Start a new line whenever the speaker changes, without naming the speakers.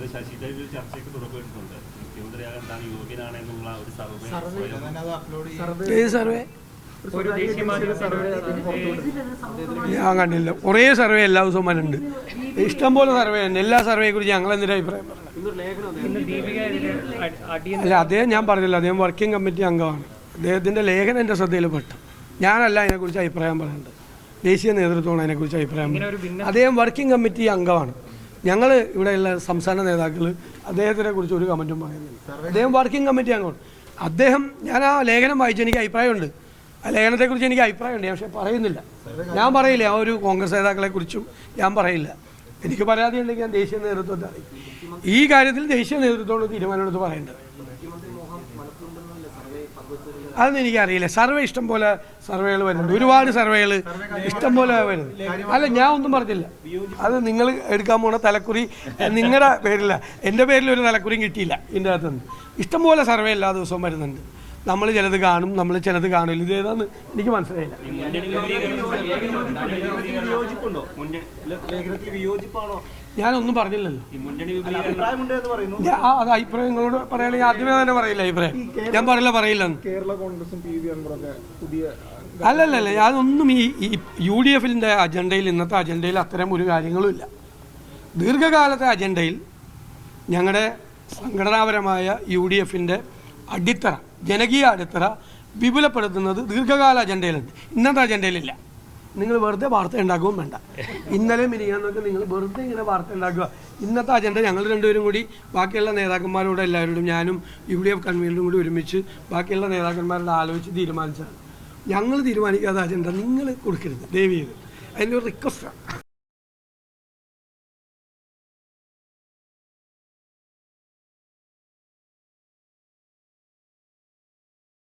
ഇന്നലെ ശശി തരൂർ ചർച്ചയ്ക്ക് തുടക്കമിട്ടിട്ടുണ്ട്. മുഖ്യമന്ത്രിയാകാൻ താൻ യോഗ്യനാണെന്നുള്ള ഒരു സർവേ
സർവേ.
ഞാൻ കണ്ടില്ല. കുറേ സർവേ എല്ലാ ദിവസവും വരുന്നുണ്ട്. ഇഷ്ടംപോലെ സർവേ ഉണ്ട് എല്ലാ സർവേയെ കുറിച്ച് ഞങ്ങൾ എന്തിനാ അഭിപ്രായം അല്ല അദ്ദേഹം ഞാൻ പറഞ്ഞില്ല. അദ്ദേഹം വർക്കിംഗ് കമ്മിറ്റി അംഗമാണ്. അദ്ദേഹത്തിന്റെ ലേഖനം എന്റെ ശ്രദ്ധയിൽപ്പെട്ടു ഞാനല്ല അതിനെക്കുറിച്ച് അഭിപ്രായം പറയുന്നത്. ദേശീയ നേതൃത്വമാണ് അതിനെക്കുറിച്ച് അഭിപ്രായം പറയുന്നത്. അദ്ദേഹം വർക്കിംഗ് കമ്മിറ്റി അംഗമാണ്. ഞങ്ങൾ ഇവിടെയുള്ള സംസ്ഥാന നേതാക്കൾ അദ്ദേഹത്തിനെ കുറിച്ച് ഒരു കമന്റും പറയുന്നില്ല. അദ്ദേഹം വർക്കിംഗ് കമ്മിറ്റി അംഗമാണ് അദ്ദേഹം ഞാൻ ആ ലേഖനം വായിച്ചു എനിക്ക് അഭിപ്രായമുണ്ട്. ആ ലേഖനത്തെക്കുറിച്ച് എനിക്ക് അഭിപ്രായമുണ്ട് പക്ഷെ പറയുന്നില്ല. ഞാൻ പറയില്ല ആ ഒരു കോൺഗ്രസ് നേതാക്കളെ കുറിച്ചും ഞാൻ പറയില്ല. എനിക്ക് പരാതി ഉണ്ടെങ്കിൽ ഞാൻ ദേശീയ നേതൃത്വത്തെ അറിയിക്കും. ഈ കാര്യത്തിൽ ദേശീയ നേതൃത്വത്തോട് തീരുമാനമെടുത്ത് പറയേണ്ടത്. അതൊന്നും എനിക്കറിയില്ല. സർവേ ഇഷ്ടം പോലെ സർവേകൾ വരുന്നുണ്ട്. ഒരുപാട് സർവേകൾ ഇഷ്ടം പോലെ വരുന്നുണ്ട്. അല്ല ഞാൻ ഒന്നും പറഞ്ഞില്ല. അത് നിങ്ങൾ എടുക്കാൻ പോണ തലക്കുറി നിങ്ങളുടെ പേരില്ല. എന്റെ പേരിൽ ഒരു തലക്കുറിയും കിട്ടിയില്ല ഇതിന്റെ അകത്തുനിന്ന്. ഇഷ്ടം പോലെ സർവേ എല്ലാ ദിവസവും വരുന്നുണ്ട്. നമ്മൾ ചിലത് കാണും നമ്മൾ ചിലത് കാണില്ല. ഇത് ഏതാന്ന് എനിക്ക് മനസ്സിലായില്ല. ഞാനൊന്നും പറഞ്ഞില്ലല്ലോ. അത് അഭിപ്രായം നിങ്ങളോട് പറയുകയാണെങ്കിൽ ആദ്യമേ തന്നെ പറയില്ല അഭിപ്രായം. ഞാൻ പറയില്ല പറയില്ല.
കേരള കോൺഗ്രസും പി വി പുതിയ
അല്ലല്ലല്ല ഈ യു ഡി എഫിന്റെ അജണ്ടയിൽ ഇന്നത്തെ അജണ്ടയിൽ അത്തരം ഒരു കാര്യങ്ങളും ഇല്ല. ദീർഘകാലത്തെ അജണ്ടയിൽ ഞങ്ങളുടെ സംഘടനാപരമായ യു ഡി എഫിന്റെ അടിത്തറ ജനകീയ അടിത്തറ വിപുലപ്പെടുത്തുന്നത് ദീർഘകാല അജണ്ടയിലുണ്ട്. ഇന്നത്തെ അജണ്ടയിലില്ല. നിങ്ങൾ വെറുതെ വാർത്ത ഉണ്ടാക്കുകയും വേണ്ട. ഇന്നലെ മിനിയാന്നൊക്കെ നിങ്ങൾ വെറുതെ ഇങ്ങനെ വാർത്ത ഉണ്ടാക്കുക. ഇന്നത്തെ അജണ്ട ഞങ്ങൾ രണ്ടുപേരും കൂടി ബാക്കിയുള്ള നേതാക്കന്മാരോട് എല്ലാവരോടും ഞാനും യു ഡി എഫ് കൺവീനറും കൂടി ഒരുമിച്ച് ബാക്കിയുള്ള നേതാക്കന്മാരോട് ആലോചിച്ച് തീരുമാനിച്ചതാണ്. ഞങ്ങൾ തീരുമാനിക്കാത്ത അജണ്ട നിങ്ങൾ കൊടുക്കരുത്. ദയവ് ചെയ്ത്. അതിന്റെ ഒരു റിക്വസ്റ്റാണ്